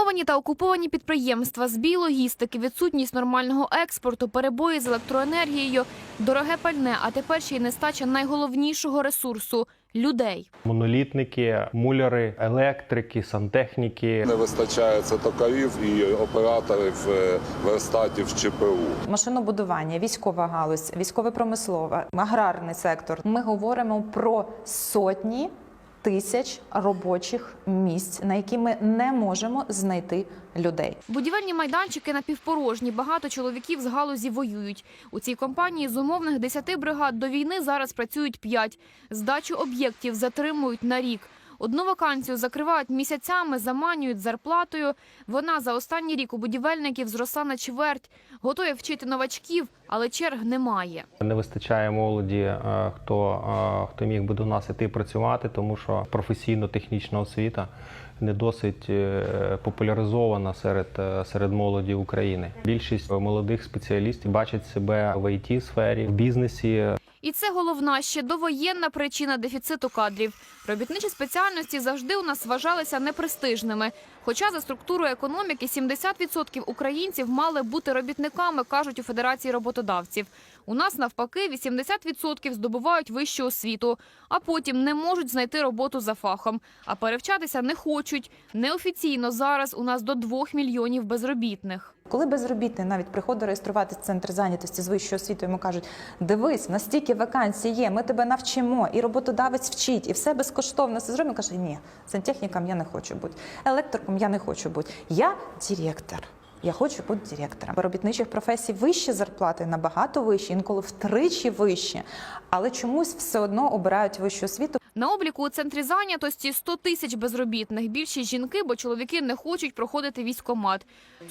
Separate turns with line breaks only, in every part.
Зруйновані та окуповані підприємства, збій логістики, відсутність нормального експорту, перебої з електроенергією, дороге пальне, а тепер ще й нестача найголовнішого ресурсу людей.
Монолітники, муляри, електрики, сантехніки.
Не вистачає це токарів і операторів е, верстатів ЧПУ.
машинобудування, військова галузь, військово-промислова, аграрний сектор. Ми говоримо про сотні тисяч робочих місць, на які ми не можемо знайти людей.
Будівельні майданчики напівпорожні. Багато чоловіків з галузі воюють. У цій компанії з умовних 10 бригад до війни зараз працюють 5. Здачу об'єктів затримують на рік. Одну вакансію закривають місяцями, заманюють зарплатою. Вона за останній рік у будівельників зросла на чверть. Готує вчити новачків, але черг немає.
Не вистачає молоді, е, хто, е, хто міг би до нас іти працювати, тому що професійно-технічна освіта не досить е, популяризована серед, серед молоді України. Більшість молодих спеціалістів бачать себе в it сфері в бізнесі.
І це головна ще довоєнна причина дефіциту кадрів. Робітничі спеціальності завжди у нас вважалися непрестижними. Хоча за структурою економіки 70% українців мали бути робітниками, кажуть у Федерації роботодавців. У нас навпаки 80% здобувають вищу освіту, а потім не можуть знайти роботу за фахом. А перевчатися не хочуть. Неофіційно зараз у нас до 2 мільйонів безробітних.
Коли безробітний навіть приходить реєструватися в центр зайнятості з вищою освітою, йому кажуть: дивись, настільки вакансій є, ми тебе навчимо, і роботодавець вчить, і все безкоштовно все зробимо. Каже, ні, сантехніком я не хочу бути, електриком я не хочу бути. Я директор. Я хочу бути директором. Робітничих професій вищі зарплати набагато вищі, інколи втричі вищі, але чомусь все одно обирають вищу освіту.
На обліку у центрі зайнятості 100 тисяч безробітних. Більшість жінки, бо чоловіки не хочуть проходити військкомат.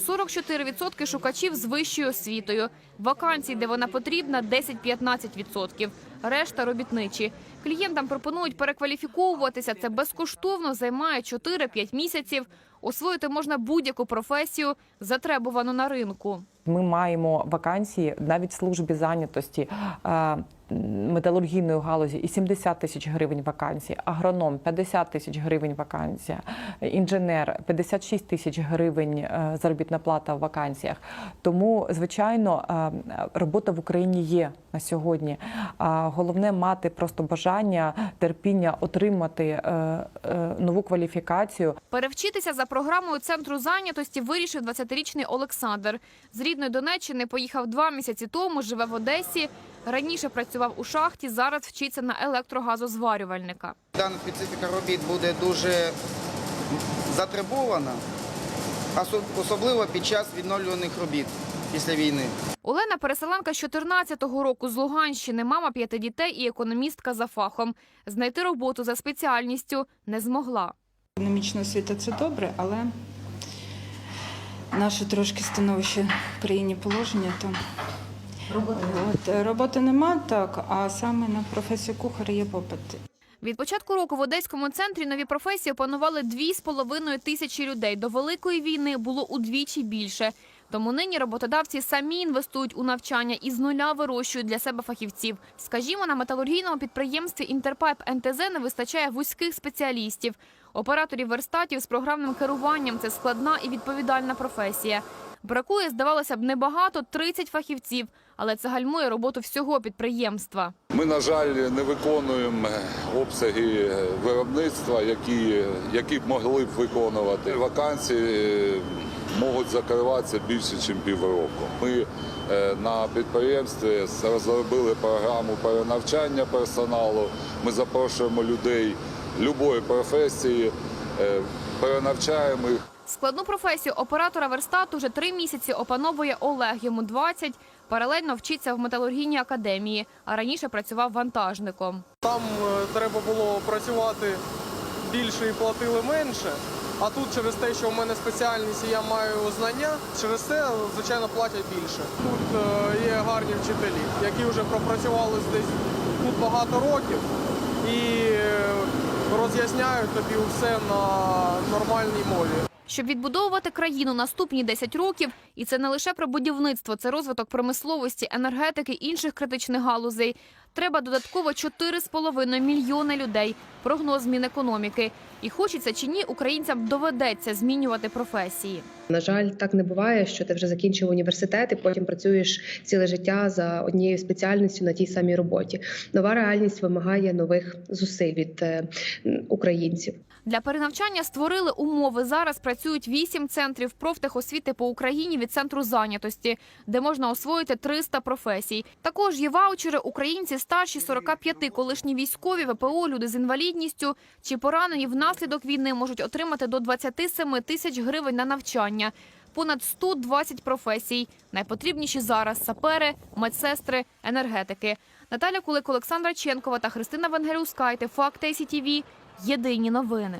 44% шукачів з вищою освітою. Вакансій, де вона потрібна, 10-15%. Решта робітничі. Клієнтам пропонують перекваліфіковуватися. Це безкоштовно займає 4-5 місяців. Освоїти можна будь-яку професію, затребувану на ринку.
Ми маємо вакансії навіть в службі зайнятості е, металургійної галузі і 70 тисяч гривень вакансій, агроном 50 тисяч гривень вакансія, інженер 56 тисяч гривень е, заробітна плата в вакансіях. Тому, звичайно, е, робота в Україні є на сьогодні. Головне мати просто бажання, терпіння отримати нову кваліфікацію.
Перевчитися за програмою центру зайнятості вирішив 20-річний Олександр. Рідної Донеччини поїхав два місяці тому, живе в Одесі. Раніше працював у шахті, зараз вчиться на електрогазозварювальника.
Дана специфіка робіт буде дуже затребована, осо- особливо під час відновлюваних робіт після війни.
Олена переселенка з 14-го року з Луганщини, мама п'яти дітей і економістка за фахом. Знайти роботу за спеціальністю не змогла.
Економічна освіта це добре, але наше трошки становище в країні положення, то роботи, От, е, роботи нема, так, а саме на професію кухаря є попит.
Від початку року в Одеському центрі нові професії опанували 2,5 тисячі людей. До Великої війни було удвічі більше. Тому нині роботодавці самі інвестують у навчання і з нуля вирощують для себе фахівців. Скажімо, на металургійному підприємстві Інтерпайп НТЗ не вистачає вузьких спеціалістів. Операторів верстатів з програмним керуванням це складна і відповідальна професія. Бракує, здавалося б, небагато 30 фахівців, але це гальмує роботу всього підприємства.
Ми, на жаль, не виконуємо обсяги е, виробництва, які, які б могли б виконувати. Вакансії е, можуть закриватися більше, ніж півроку. Ми е, на підприємстві розробили програму перенавчання персоналу. Ми запрошуємо людей любої професії, е, перенавчаємо їх.
Складну професію оператора верстату вже три місяці опановує Олег. Йому 20. Паралельно вчиться в металургійній академії, а раніше працював вантажником.
Там е, треба було працювати більше і платили менше. А тут через те, що в мене спеціальність і я маю знання, через це, звичайно, платять більше. Тут е, є гарні вчителі, які вже пропрацювали десь тут багато років і е, роз'ясняють тобі все на нормальній мові.
Щоб відбудовувати країну наступні 10 років, і це не лише про будівництво, це розвиток промисловості, енергетики інших критичних галузей. Треба додатково 4,5 мільйони людей. Прогноз Мінекономіки. І хочеться чи ні, українцям доведеться змінювати професії.
На жаль, так не буває, що ти вже закінчив університет і потім працюєш ціле життя за однією спеціальністю на тій самій роботі. Нова реальність вимагає нових зусиль від е, українців.
Для перенавчання створили умови. Зараз працюють вісім центрів профтехосвіти по Україні від центру зайнятості, де можна освоїти 300 професій. Також є ваучери українці старші 45, колишні військові, ВПО, люди з інвалідністю чи поранені внаслідок війни можуть отримати до 27 тисяч гривень на навчання. Понад 120 професій. Найпотрібніші зараз сапери, медсестри, енергетики. Наталя Кулик, Олександра Ченкова та Христина Вангелюскайте. Факти СІТІВІ. Єдині новини.